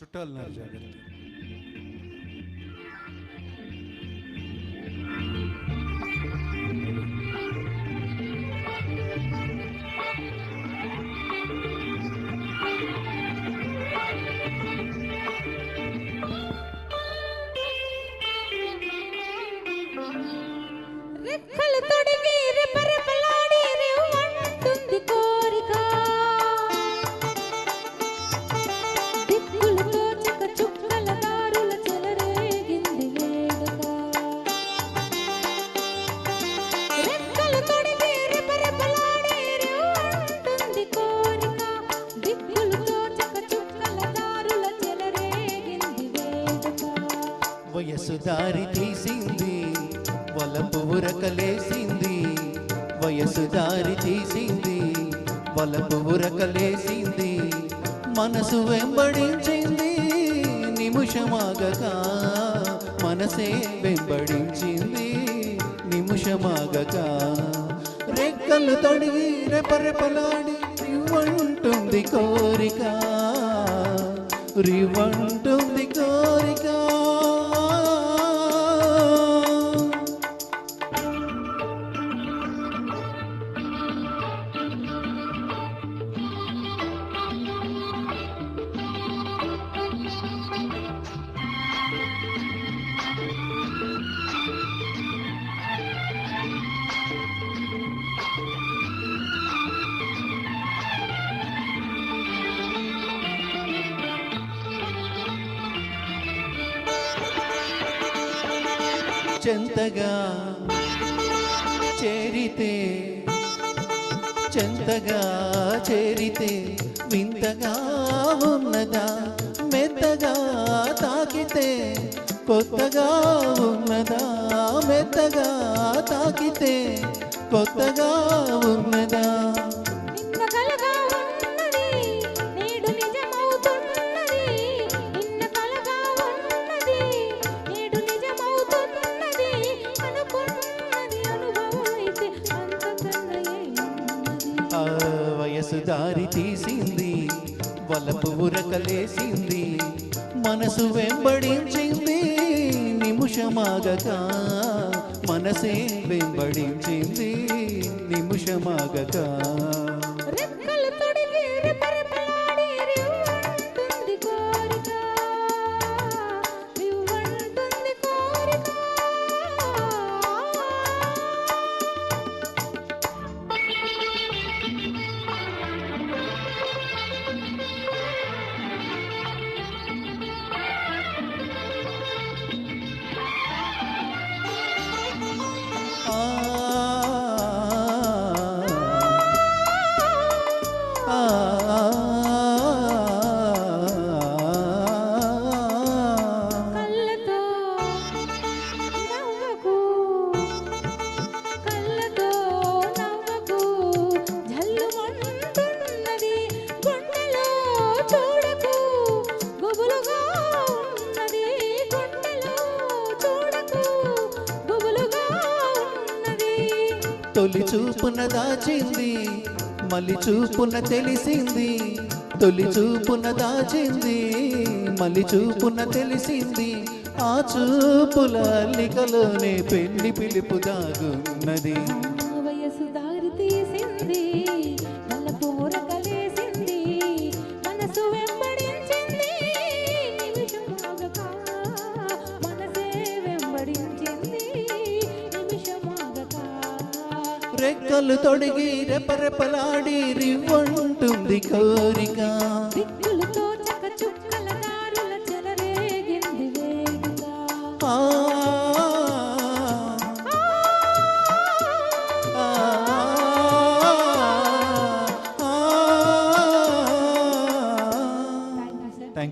चुटल नर जगत వయసు దారి తీసింది వలపు ఉరకలేసింది వయసు దారి తీసింది వలపు ఉరకలేసింది మనసు వెంబడించింది నిమిషమాగక మనసే వెంబడించింది నిమిషమాగక రెక్కలు తడివి రెపరెపలాడి రివ్వంటుంది కోరిక. రివ్వంటుంది కోరిక. చెంతగా చేరితే చెంతగా చేరితే వింతగా ఉన్నదా మెత్తగా తాకితే కొత్తగా ఉన్నదా మెత్తగా తాకితే కొత్తగా ఉన్నదా? వయసు దారి తీసింది వలపు ఉరకలేసింది మనసు వెంబడించింది నిముషమాగక మనసే వెంబడించింది నిముషమాగక ఆ తొలి చూపున దాచింది మలి చూపున తెలిసింది తొలి చూపున దాచింది మలి చూపున తెలిసింది. ఆ చూపుల అల్లికలోనే పెళ్ళి పిలుపు దాగున్నది. రెక్కలు తొడిగి రెపరెపలాడి రివ్వంటుంది కోరిక.